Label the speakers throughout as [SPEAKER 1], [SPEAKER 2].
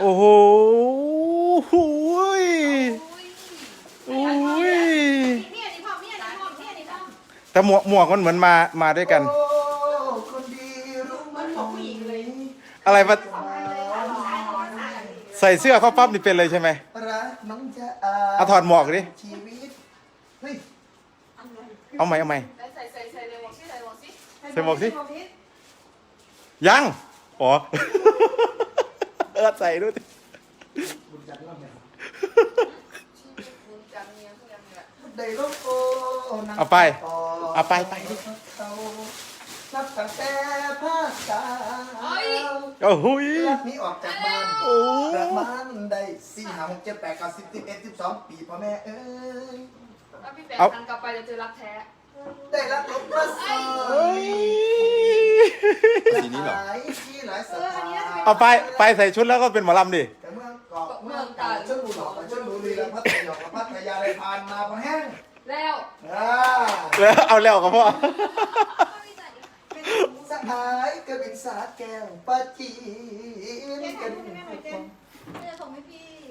[SPEAKER 1] โอ้โหหูยโอ้ย
[SPEAKER 2] เนี่ยนี่พ่อเนี่ยนี่พ่อเนี่ยนี่พ่อ
[SPEAKER 1] แต่หมวกหมวกมันเหมือนมามาด้วยกัน
[SPEAKER 3] โอ้คนดีรู้ไหม
[SPEAKER 2] มันของผู้หญิงเลย
[SPEAKER 1] อะไรมา
[SPEAKER 2] สองอันเลยเอาผู้ชายเอาผู้ชาย
[SPEAKER 1] ใส่เสื้อเข้าปั๊บนี่เป็นเลยใช่ไหม
[SPEAKER 3] รักน้องจะอา
[SPEAKER 1] เอาถอดหมวกดิ
[SPEAKER 3] ชีวิตเฮ้ย
[SPEAKER 1] เอาไหมเอาไหม
[SPEAKER 2] ใส่ใส่ใส่เลยบอกสิใส่บอกสิ
[SPEAKER 1] ใส่หมวกสิยัง อ๋อเออใส่ด้วยดิ
[SPEAKER 3] บุญจันทร์เล่าเนี่ย
[SPEAKER 2] จำเนี่ยทุกอย่างเนี่ย
[SPEAKER 3] ได้ลบโอ้นาง
[SPEAKER 1] เอาไป
[SPEAKER 3] ต่
[SPEAKER 1] เอาไปไปดิ
[SPEAKER 3] เขานับตั้งแต่ภาคกลาง
[SPEAKER 1] โอ้โหย
[SPEAKER 3] รักนี้ออกจากบ้าน
[SPEAKER 1] โอ้
[SPEAKER 3] ประมาณได้สี่ห้าหกเจ็ดแปดเก้าสิบสิบเอ็ดสิบสองปีพ่อแม่เอ้ย
[SPEAKER 2] ถ้าพี่แปมทันกลับไปจะเจอรักแท้
[SPEAKER 3] ได้รับลบมาสอ
[SPEAKER 1] เฮ้
[SPEAKER 3] ย
[SPEAKER 1] ย
[SPEAKER 4] สีนี้เหรอ
[SPEAKER 3] หลายที่หลายสถาน
[SPEAKER 1] เอาไปไปใส่ชุดแล้วก็เป็นหมอลำดิ
[SPEAKER 3] แต่เมืองเกาะเมืองกาญจนบุรีกับชลบุรีและพัทยากับพัทยาได้ผ่านมาพอแห้ง
[SPEAKER 2] แล้ว
[SPEAKER 3] อ่า
[SPEAKER 1] แล้วเอาแล้วกับพ่อ
[SPEAKER 3] สหายกระบินสาแก้วปาจีนกัน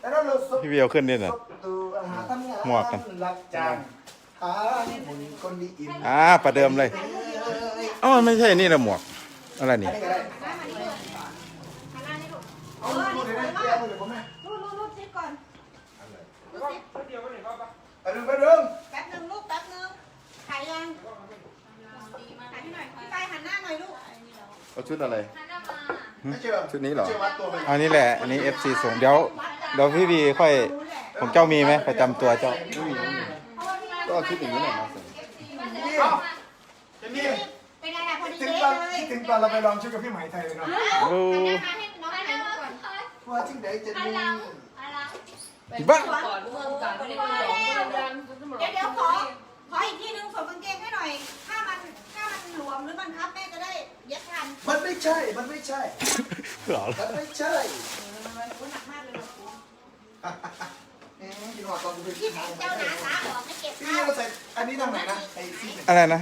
[SPEAKER 3] แล้วเราสบ
[SPEAKER 1] พี่เบียวขึ้นนี่น่ะ
[SPEAKER 3] สบตัวหาทำงาน
[SPEAKER 1] หมวกกัน
[SPEAKER 3] หลักจางหาหุ่นคนดีอิ่ม
[SPEAKER 1] อ่าประเดิมเลย
[SPEAKER 3] เอ้ย
[SPEAKER 1] อ๋อไม่ใช่นี่นะหมวกอะไรนี่
[SPEAKER 3] อันนี้ก็ได้ เอาลูกเลยนะแก้วเลยผมแม่
[SPEAKER 2] รูดรูดรูดซิปก่อน
[SPEAKER 3] ไปดึงไปดึง
[SPEAKER 2] แป๊บนึงลูกแป๊บนึงถ่ายยังถ่ายให้หน่อยพี่ไปหันหน้าหน่อยลูก
[SPEAKER 4] เอาชุดอะไร
[SPEAKER 3] ไม่เชื่อ
[SPEAKER 4] ชุดนี้เหรอ
[SPEAKER 3] เชื่อวัดตัวไป
[SPEAKER 1] อันนี้แหละ อันนี้ FC ส่งเดี๋ยวเดี๋ยวพี่บีค่อย ของเจ้ามีไหมประจำตัวเจ้า
[SPEAKER 4] ไม่มีไม่มีก็เอาชุดอย่างนี้แหละมาใส่
[SPEAKER 3] นี่เจนนี่
[SPEAKER 2] เป็นไงล่ะพอดี
[SPEAKER 3] ถึง
[SPEAKER 2] เลย
[SPEAKER 3] ตอนคิดถึงตอนเราไปลองชุดกับพี่ไหมไทยเลยเนาะ
[SPEAKER 1] โอ้
[SPEAKER 2] หันหน้าให้น้องถ่ายรูปก่อน
[SPEAKER 3] ว่าจริงไหนเจนนี่
[SPEAKER 1] บ้า
[SPEAKER 2] ก่อนเมืองกันไม่ได้เดี๋ยวเดี๋ยวขอขออีกทีนึงสวมกางเกงให้หน่อย ถ้ามันถ้ามันหลวมหรือมันทับแม่จะได้เย็บทัน
[SPEAKER 3] มันไม่ใช่ มันไม่ใช่
[SPEAKER 1] เหรอ
[SPEAKER 3] มันไม่ใช่
[SPEAKER 2] มันหนักมากเลยนะคุณ
[SPEAKER 3] เอ๊ะกินหอดตอนกูไป
[SPEAKER 2] ที่
[SPEAKER 3] ที่
[SPEAKER 2] ไหน
[SPEAKER 3] ทาง
[SPEAKER 2] เจ้าหนาสาออกไม่เก็บ
[SPEAKER 3] พี่
[SPEAKER 2] ข้าว
[SPEAKER 3] เราใส่อันนี้ทางไหนนะไอ้ซีเนี่ย
[SPEAKER 1] อะไรนะ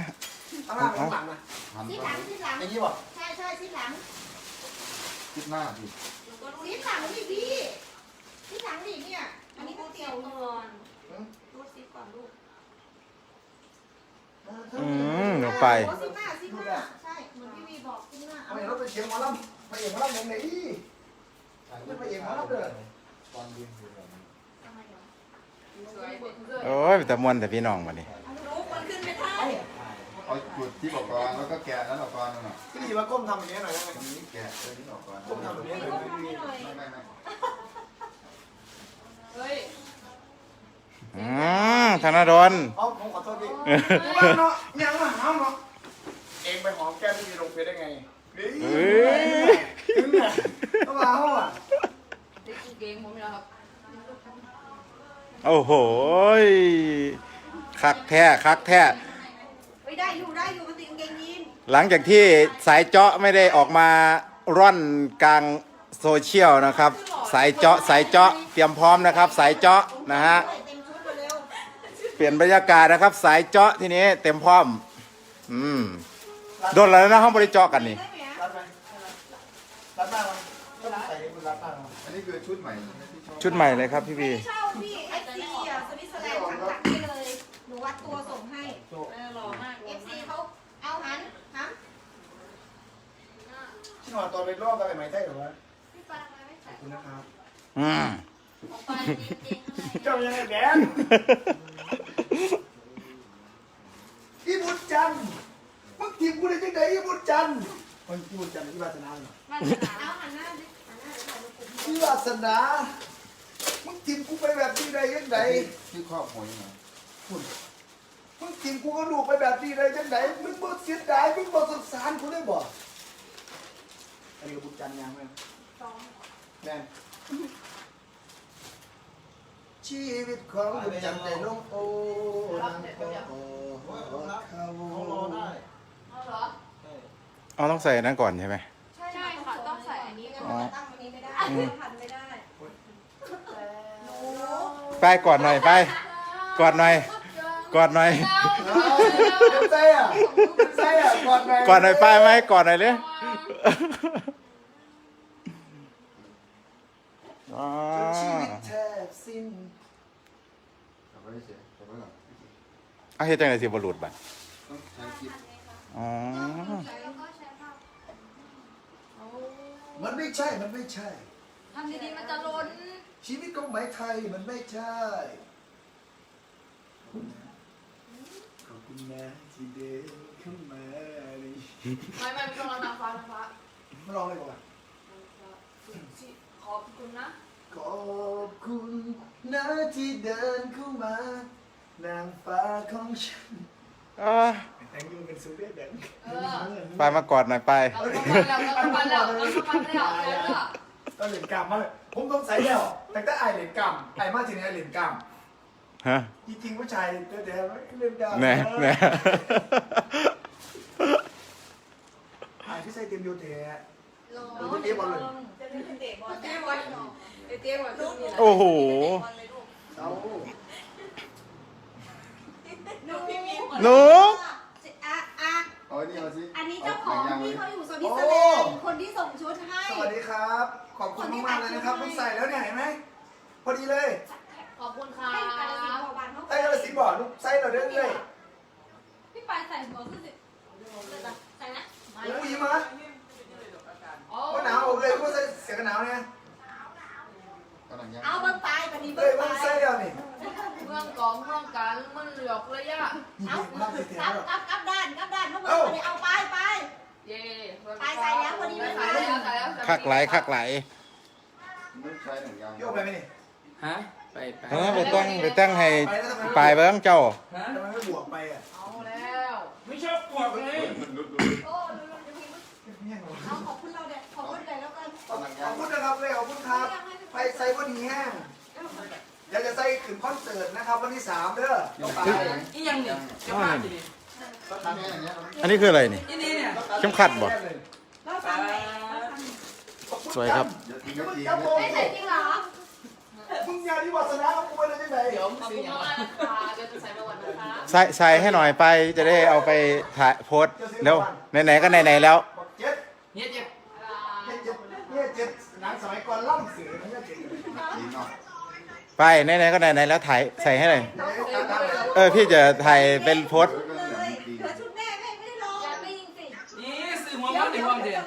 [SPEAKER 3] ข้างล่างข้างหลังนะ
[SPEAKER 4] หัน
[SPEAKER 2] ที่
[SPEAKER 4] ไป
[SPEAKER 2] หลังที่หลัง
[SPEAKER 3] อย่างนี้ป่ะ
[SPEAKER 2] ใช่ใช่ที่หลัง
[SPEAKER 4] ชุดหน้าดิ
[SPEAKER 2] ที่หลังนี่พี่ที่หลังนี่เนี่ย อันนี้ก็เกี่ยวก่อนรูดซิปก่อนลูก
[SPEAKER 1] อืมหนูไป
[SPEAKER 2] โอ้ซิปหน้าซิปหน้าใช่เหมือนพี่วีบอกซิปหน้า
[SPEAKER 3] ทำไมเราไปเชียงหมอลำไปเอกหมอลำยังไงอีไม่ไปเอกหมอลำเลย
[SPEAKER 4] ตอนเรียนอยู่แบบนี้
[SPEAKER 1] โอ้ยแต่มวนแต่พี่น้องมาดิ
[SPEAKER 2] ลูกมันขึ้นไม่ได้
[SPEAKER 4] เอา จุดที่ออกก่อนแล้วก็แกะนั้นออกก่อนนั่นน่ะ
[SPEAKER 3] พี่ดีว่าก้มทำอย่างนี้หน่อยได้ไหม
[SPEAKER 4] ตรงนี้แกะตรงนี้ออกก่อน
[SPEAKER 3] ก้มทำแบบนี้หน่อย
[SPEAKER 4] ไม่ไม่ไม่
[SPEAKER 2] เฮ้ย
[SPEAKER 1] อืมธนดล
[SPEAKER 3] อ๋อผมขอโทษพี่ว่าเนาะยังมาหาเนาะเองไปหอมแก้มพี่ดีลงไปได้ไงนี่
[SPEAKER 1] เฮ้ย
[SPEAKER 3] ถึงเนี่ยต้องมาห้องอะ
[SPEAKER 2] เด็กเก่งผมนะครับ
[SPEAKER 1] โอ้โหยคักแท้คักแท้ หลังจากที่สายเจาะไม่ได้ออกมาร่อนกลางโซเชียลนะครับ สายเจาะสายเจาะเตรียมพร้อมนะครับ สายเจาะนะฮะ
[SPEAKER 2] เป
[SPEAKER 1] ลี่ยนบรรยากาศนะครับ สายเจาะทีนี้เต็มพร้อม อืมโดนแล้วนะห้องบริเจาะกันนี่
[SPEAKER 3] รัดไหมรัดมากไหมใส่ในคุณรัดมากไหม
[SPEAKER 4] อันนี้คือชุดใหม่ที่ชอบ
[SPEAKER 1] ชุดใหม่เลยครับพี่บี
[SPEAKER 2] เช่าพี่เอฟซีอะสวิตเซอร์แลนด์สั่งจากนี่เลย หนูวัดตัวส่งให้หล่อมากเอฟซีเขาเอาหันหัน
[SPEAKER 3] ที่ หอตอนไปรอบกันไปไหมไทยหรือวะขอบคุณนะครับ
[SPEAKER 1] อืม
[SPEAKER 3] เจ้ายังไงแดนอีบุญจันทร์มึงทีมกูได้ยังไงอีบุญจันทร์คนอีบุญจันทร์อีวาสนาเหรอ
[SPEAKER 2] เอาหันหน้าดิหันหน้าเดี๋ยวถ่ายรูปกลุ่ม
[SPEAKER 3] อีวาสนามึงทีมกูไปแบบนี้ได้ยังไง
[SPEAKER 4] ที่ครอบหัวยังไง
[SPEAKER 3] คุณมึงทีมกูก็ดูกไปแบบนี้ได้ยังไงมึงบ่เสียดายมึงบ่สงสารกูได้บ่ อันนี้ก็บุญจันทร์ยังไหม
[SPEAKER 2] สอง
[SPEAKER 3] แม่นชีวิตของบุญจันทร์ได้ลงโอ้นางโอ้เขา
[SPEAKER 2] เอาเหรอ
[SPEAKER 1] เอาต้องใส่อันนั้นก่อนใช่ไหม
[SPEAKER 2] ใช่ใช่ค่ะต้องใส่อันนี้
[SPEAKER 1] อ๋อ
[SPEAKER 2] ตั้งอันนี้ไม่ได้พันไม่ได้หนู
[SPEAKER 1] ไปกอดหน่อยไปกอดหน่อยกอดหน่อย
[SPEAKER 3] ใจอะใจอะกอดไป
[SPEAKER 1] กอดหน่อยไปไหมกอดหน่อยเลย อ๋อ
[SPEAKER 3] จนชีวิตแทบสิ้น
[SPEAKER 4] กลับไว้เฉยกลับไว้ก่อน
[SPEAKER 1] เอาเฮ็ดจังได๋สิบ่หลุดบัด
[SPEAKER 4] ต้องใช้คลิป
[SPEAKER 1] อ๋อ
[SPEAKER 3] มันไม่ใช่ มันไม่ใช่
[SPEAKER 2] ทำดีๆมันจะล้น
[SPEAKER 3] ชีวิตของไหมไทยมันไม่ใช่ขอบคุณนะที่เดินเข้ามาเลย
[SPEAKER 5] ไม่ไม่ไม่ต้องร้องนางฟ้านางฟ้า
[SPEAKER 3] มาลองเลยก่อน
[SPEAKER 5] ขอบคุณนะ
[SPEAKER 3] ขอบคุณนะที่เดินเข้ามานางฟ้าของฉัน
[SPEAKER 1] อ่า
[SPEAKER 3] แต่งยูเป็นซูเปอร์แดน
[SPEAKER 5] เออ
[SPEAKER 1] ไปมากอดหน่อยไป
[SPEAKER 5] เราเข้ามาแล้วเราเข้ามาแล้วเราเข้ามาแล้วแล้ว
[SPEAKER 3] ต้องเหรียญกรรมมาเลยผมต้องใส่แล้วแต่ถ้าไอเหรียญกรรมไอมาถึงไอเหรียญกรรม
[SPEAKER 1] ฮะ
[SPEAKER 3] จริงๆผู้ชายเดี๋ยวเดี๋ยวเหรียญกรรม
[SPEAKER 1] แน่แน่
[SPEAKER 3] ไอที่ใส่เต็มยูเทะ
[SPEAKER 2] ลง
[SPEAKER 3] ดูที่บอลเลย
[SPEAKER 2] จะเป็นเตะบอล
[SPEAKER 5] เตี้ยวันไอเตี้ยวันลูก
[SPEAKER 1] โอ้โห
[SPEAKER 3] เอา
[SPEAKER 2] หนูพี่มี
[SPEAKER 1] หนู
[SPEAKER 2] อะอะ
[SPEAKER 4] เอาไอ้นี่เอาสิ
[SPEAKER 2] อันนี้เจ้าของ
[SPEAKER 4] หนัยาง
[SPEAKER 2] ที่
[SPEAKER 4] เลย
[SPEAKER 2] เขาอยู่สวิตเซอร์แลนด์คนที่ส่งชุดให้
[SPEAKER 3] สวัสดีครับ ขอบคุณมากๆเลยนะครับผมใส่แล้วเนี่ยเห็นไหมพอดีเลย
[SPEAKER 5] ขอบคุณค่ะ
[SPEAKER 2] ให้กาลสินธุ์พอวันเขา
[SPEAKER 3] ใส่กระสีบอกลูกใส่เราเรื่อย
[SPEAKER 2] พี่ปายใส่หัวขึ้นสิ
[SPEAKER 1] คักไหลคักไหล
[SPEAKER 4] ไม่ใช้หนังยาง
[SPEAKER 3] โยกไปไหมนี่
[SPEAKER 6] ฮะ ไปไป
[SPEAKER 1] เออไปตั้งไปตั้งให้ปลายเบิ้งเจ้า
[SPEAKER 6] ฮะ
[SPEAKER 3] ทำไมไม่บวกไปอะ
[SPEAKER 5] เอาแล้ว
[SPEAKER 6] ไม่ชอบปวกเลย
[SPEAKER 2] โอ้ดูดูดูเอาขอบคุณเราเด็ดขอบคุณเลยแล้วกัน
[SPEAKER 4] เอาหนัง
[SPEAKER 3] ข
[SPEAKER 4] ยา
[SPEAKER 3] องบคุณนะครับเลยขอบคุณครับ ไปใส่วันนี้แห้งเดี๋ยวจะใส่ถึงคอนเสิร์ตนะครับวันที่สามเด้อต้องไป
[SPEAKER 6] อีหยังนี่เจะพาพอยู่นี่
[SPEAKER 4] ก็ทำแค่อย่างเงี้ย
[SPEAKER 1] อันนี้คืออะไรนี่
[SPEAKER 6] อีนี่เนี่ย
[SPEAKER 1] เข้มขัดบ่
[SPEAKER 2] เราทำไหนเราทำ
[SPEAKER 1] สวยครับ
[SPEAKER 4] เดี๋ยวทิ้งก็ทิ้ง
[SPEAKER 2] ไม่ใส่จริงเหรอ
[SPEAKER 3] มึงอยาที่วาสนาของกูไปเลยจังไหน
[SPEAKER 6] เดี๋ยว
[SPEAKER 5] ขอบ
[SPEAKER 6] ซื้
[SPEAKER 5] คุ
[SPEAKER 6] อ
[SPEAKER 5] ณ
[SPEAKER 6] หยัง
[SPEAKER 5] มากนะคะเดี๋ยวจะใส่มาวันนะคะ
[SPEAKER 1] ใส่ใส่ให้หน่อยไปจะได้เอาไปถ่ายโพสต์เร็วไหนๆก็ไหนๆแล้ว
[SPEAKER 3] บอกเจ็ด
[SPEAKER 6] เฮ็ดเจ็บ
[SPEAKER 3] เนี่ยเจ็ดเนี่ยเจ็ดหนังสมัยก่อนล่ำเสือมันเนี่ยเจ็ด
[SPEAKER 4] ทิ้งเนาะ
[SPEAKER 1] ไปไหนๆก็ไหนๆแล้วถ่ายใส่ให้หน่อยเออพี่จะถ่ายเป็นโพสต์
[SPEAKER 4] เดี๋ยวก็
[SPEAKER 2] เล
[SPEAKER 4] อย่าง
[SPEAKER 2] ย
[SPEAKER 4] ทิ้ง
[SPEAKER 2] เธอชุดแม่แม่ไม่ได้ลองอย่าไม่ยิงสิ
[SPEAKER 6] นี่ซื้อหัว
[SPEAKER 2] เดี๋
[SPEAKER 6] มั
[SPEAKER 2] ยวน
[SPEAKER 6] ใน
[SPEAKER 2] เดี๋ยว
[SPEAKER 6] ห้องเดี
[SPEAKER 2] เดี๋
[SPEAKER 6] ย
[SPEAKER 2] ย
[SPEAKER 6] ว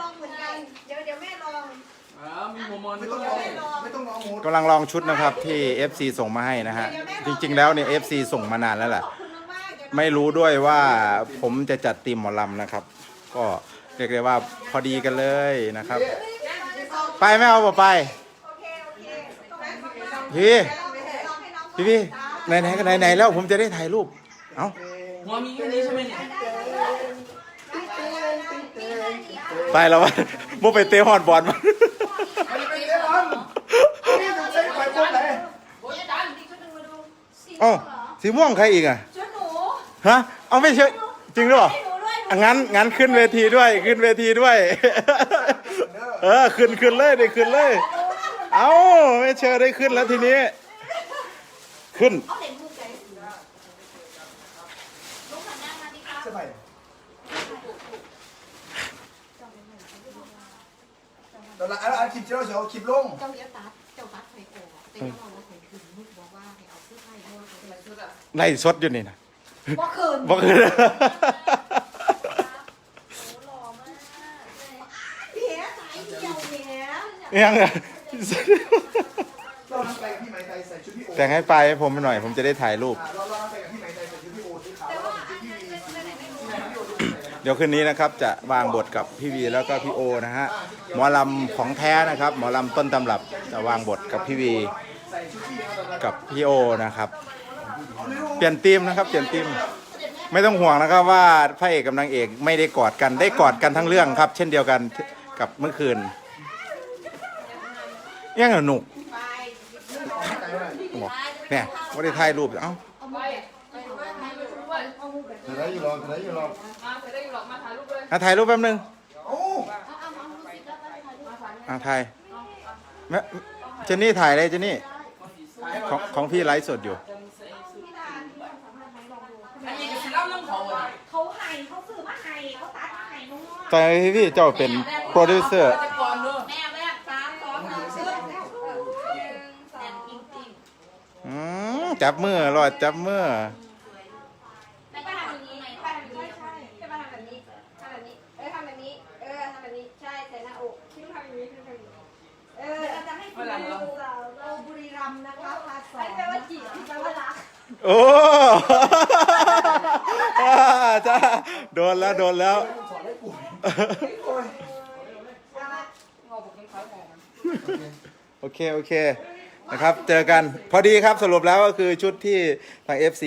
[SPEAKER 6] มีหัวมัน
[SPEAKER 3] ไม่
[SPEAKER 6] ด้
[SPEAKER 3] ต้อง
[SPEAKER 6] ว
[SPEAKER 3] งอย ไม่ต้องงอหมู
[SPEAKER 1] กำลังลองชุดนะครับที่ FC ส่งมาให้นะฮะ จริงๆแล้วเนี่ย FC ส่งมานานแล้วแหละ
[SPEAKER 2] ขอบคุณมากๆเดี๋ยว
[SPEAKER 1] ไม่รู้ด้วยว่าผมจะจัดทีมหมอลำนะครับ ก็เรียกได้ว่าพอดีกันเลยนะครับ ไปไม่เอาบ่ไป
[SPEAKER 2] โอเคโอเคตรงนั้นขอบคุณ
[SPEAKER 1] พี่
[SPEAKER 2] เดี๋ยวลองเดี๋ยวลองให้น้อง
[SPEAKER 1] พี่พี่ไหนๆก็ไหนๆแล้วผมจะได้ถ่ายรูป เอ้า
[SPEAKER 6] หัวมีแค่นี้ใช่ไหมเนี่ย
[SPEAKER 1] ไปแล้ววะบ่ไปเตะฮอดบอลมา
[SPEAKER 3] มันเป็นเรื่องอันนี่ต้องใส่ไฟพวกไหน
[SPEAKER 5] โอ้ยอาจารย์
[SPEAKER 2] อีกชุดหนึ่งมาดู สี
[SPEAKER 1] อ๋อ
[SPEAKER 2] เหรอ
[SPEAKER 1] สีม่วงใครอีกอะ
[SPEAKER 2] ชุดหนู
[SPEAKER 1] ฮะเอาไม่ใช่จริงหรือเปล่า
[SPEAKER 2] ให้หนูด้วย
[SPEAKER 1] อะงั้นงั้นขึ้นเวทีด้วยขึ้นเวทีด้วย เออขึ้นขึ้นเลยได้ขึ้นเลย เอ้าไม่เชิญได้ขึ้นแล้วทีนี้ ขึ้น
[SPEAKER 2] เอาเหรียญมุกใจลูกขันย่างมาดีครับ
[SPEAKER 3] ใช่ไหมเราละอันคลิปที่เราจะเอาคลิปลง
[SPEAKER 2] เจ้าเลี้ยตัดเจ้าตัดไฟโกะแต่เราว่าไฟ ไป
[SPEAKER 5] ชุดอะ
[SPEAKER 1] ไล่สดอยู่นี่นะ
[SPEAKER 2] ว่าคืน
[SPEAKER 1] บอกเลย
[SPEAKER 2] หล่อมากเพี้ยสายเดียวเพี้ย
[SPEAKER 1] ยังอะ
[SPEAKER 3] เราทำไปกับพี่ไหมไทยใส่ชุดพี่โอ
[SPEAKER 1] แต่งให้ปลายให้ผมหน่อยผมจะได้ถ่ายรูป
[SPEAKER 3] เราเราทำไปกับพี่ไหมไทยใส่ชุดพี่โอสีขาวแล้วก็ชุดพี่วี
[SPEAKER 1] เดี๋ยวคืนนี้นะครับจะวางบทกับพี่วีแล้วก็พี่โอนะฮะหมอลำของแท้นะครับ หมอลำต้นตำรับจะวางบทกับพี่วี
[SPEAKER 3] ใส่ชุดพี่เอา
[SPEAKER 1] กับพี่โอนะครับ เปลี่ยนทีมนะครับเปลี่ยนทีมไม่ต้องห่วงนะครับว่าพระเอกกับนางเอกไม่ได้กอดกันได้กอดกันทั้งเรื่องครับ เช่นเดียวกันกับเมื่อคืนยังหนุกบอกเนี่ยว่าได้ถ่ายรูปเอ้า
[SPEAKER 5] ไปไปด้วยไปด้วย
[SPEAKER 4] เดี๋ยวได้อยู่รอเดี๋ยวได้อยู่รอ
[SPEAKER 5] มาใส่ได้อยู่หรอกมาถ่ายรูปเลย
[SPEAKER 1] อะถ่ายรูปแป๊บนึง
[SPEAKER 3] โอ้
[SPEAKER 1] อะถ่ายแม่เจนนี่ถ่ายเลยเจนนี่ของของพี่ไลฟ์สดอยู่
[SPEAKER 6] อันนี้ก็สิเล่าเรื่องเขาอะ
[SPEAKER 2] เขาไห่เขาซื้อมาไห่เขาตัดมาไห่น้อง
[SPEAKER 1] ตอนนี้พี่เจ้าเป็นโปรดิวเซอร์
[SPEAKER 6] จะก่อนเด้อ
[SPEAKER 2] แม่แม่สามสองหนึ่ง
[SPEAKER 1] จับมือรอดจับมือ
[SPEAKER 2] แล้วก็ทำแบบนี้ป้าทำแบบนี้ใช่ใช่ป้าทำแบบนี้ทำแบบนี้ เออทำแบบนี้ เออทำแบบนี้ ใช่ใส่หน้าอกขึ้นทำแบบนี้ขึ้นทำแบบนี้ เออเราจะให้คุณดูสาวโลบุรีรัมย์นะคะพาสองแปลว่าจีบแปลว่ารัก
[SPEAKER 1] โอ้จ้าโดนแล้วโดนแล้ว
[SPEAKER 3] สอนให้กู โอ้ย
[SPEAKER 5] งอผมเป็นเขาของ
[SPEAKER 1] โอเค โอเค นะครับ เจอกัน พอดีครับ สรุปแล้วก็คือชุดที่ทาง FC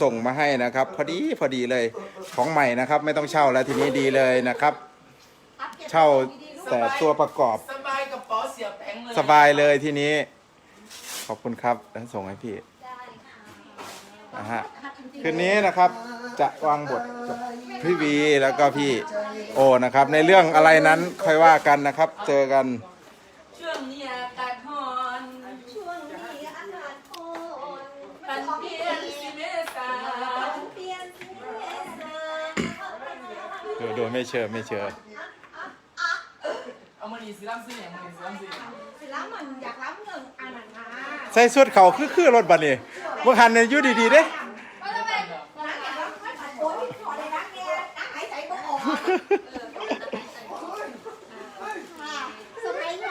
[SPEAKER 1] ส่งมาให้นะครับ พอดี พอดีเลย ของใหม่นะครับ ไม่ต้องเช่าแล้วทีนี้ดีเลยนะครับ เช่าแต่ตัวประกอบ
[SPEAKER 6] สบายกับป๋อเสียแปงเลย
[SPEAKER 1] สบายเลยทีนี้ ขอบคุณครับแล้วส่งให้พี่นะฮะ คืนนี้นะครับ จะวางบทกับพี่วีแล้วก็พี่ โอนะครับ ในเรื่องอะไรนั้นค่อยว่ากันนะครับ เจอกัน
[SPEAKER 6] ช่วงนี้อากาศร้อน
[SPEAKER 2] ช่วงนี้อากาศโอน
[SPEAKER 6] ปันเพียนสิเมษา
[SPEAKER 2] เปลี่ยนเสียสา
[SPEAKER 1] โดยโดยไม่เชื่อไม่เชื่อ
[SPEAKER 6] เอามาดีสิล่ำซื้ออย่างมาดีสิล่ำซื้ออย่าง
[SPEAKER 2] สิแล้วมันอยากรับเงินอันนั้นนะ
[SPEAKER 1] ใส่สุดเขาคือคือรถบัสนี่เมื่อคันเนี่ยอยู่ดีๆเด้
[SPEAKER 2] บ่ออกสมัยไหม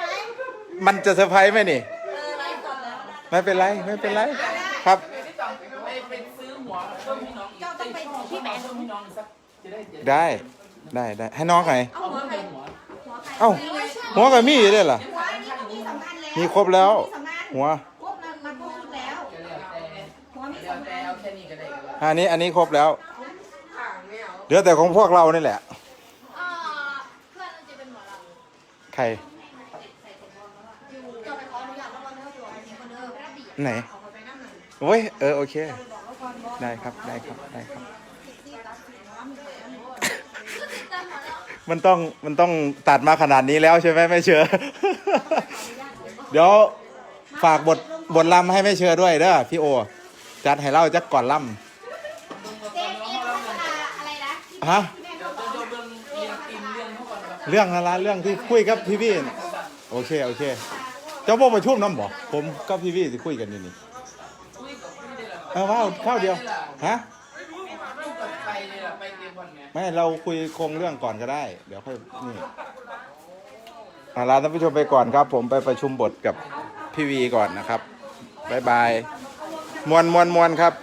[SPEAKER 1] มันจะเซอร์ไพรส์ไหมนี่
[SPEAKER 2] เออไลฟ์ก่อนแล้ว
[SPEAKER 1] ไม่เป็นไร ไม่เป็นไร ครับ
[SPEAKER 6] ไปที่ต่างไปไปซื้อหัวต้มพี่น้องอีกต้มพี่น้องสักจะได้จะ
[SPEAKER 1] ได้ ได้ได้ให้น้องไง
[SPEAKER 2] เอา
[SPEAKER 6] เอา
[SPEAKER 2] หัว
[SPEAKER 6] เพิ่ม
[SPEAKER 2] ใคร
[SPEAKER 6] เป็นหัว
[SPEAKER 1] เอ้า หัวกับมี่ด้วยเหรอ
[SPEAKER 2] หัวนี่มีสำคัญแล้ว
[SPEAKER 1] มีครบแล้ว
[SPEAKER 2] มีสำคัญ
[SPEAKER 1] หัว
[SPEAKER 2] ครบมันมันครบชุดแล้ว
[SPEAKER 6] จะแล้วแต่
[SPEAKER 2] หัวมี
[SPEAKER 6] แล้ว
[SPEAKER 2] สำ
[SPEAKER 6] แต่
[SPEAKER 2] คัญ
[SPEAKER 6] เอาแค่นี้ก็ได้กัน
[SPEAKER 1] อันนี้อันนี้ครบแล้ว เหลือแต่ของพวกเรานี่แหละ
[SPEAKER 5] อ่าเพื่อนจะเป็นหมอลำ
[SPEAKER 1] ใคร
[SPEAKER 2] จะไปขออนุญาตแล้ววันนี้ตัวไอ้นี่คนเดิมระเบียบ
[SPEAKER 1] ไหน
[SPEAKER 2] เอาไปนั่งหนึ่ง
[SPEAKER 1] โอ้ยเออโอเค
[SPEAKER 2] บอกว่าก่อนบอก
[SPEAKER 1] ได้ครับได้ครับได้ครับ
[SPEAKER 2] ที่ตัดสินว่ามีใครอันนี้
[SPEAKER 1] มันต้องมันต้องตัดมาขนาดนี้แล้วใช่ไหมไม่เชื่อ เดี๋ยวฝากบทบทลำให้ไม่เชื่อด้วยเด้อพี่โอ จัดให้เล่าจักก่อนล
[SPEAKER 2] เจมส์เอ็มพัฒนาอะไรนะที่ำ
[SPEAKER 1] ฮะ
[SPEAKER 2] แม่
[SPEAKER 6] เดี๋ยวจะ เรื่อง
[SPEAKER 1] อะไรเรื่องที่คุยกับพี่พี่น่ะโอเคโอเค เจ้าบ่ประชุมน้ำบ่ผมกับพี่พี่สิคุยกันนี่นี่เออว้าวข้าวเดียวฮะไม่เราคุยโครงเรื่องก่อนก็ได้ เดี๋ยวค่อยนี่อาลาท่านผู้ชมไปก่อนครับ ผมไปประชุมบทกับพี่วีก่อนนะครับบ๊ายบายมวนมวนมวนครับ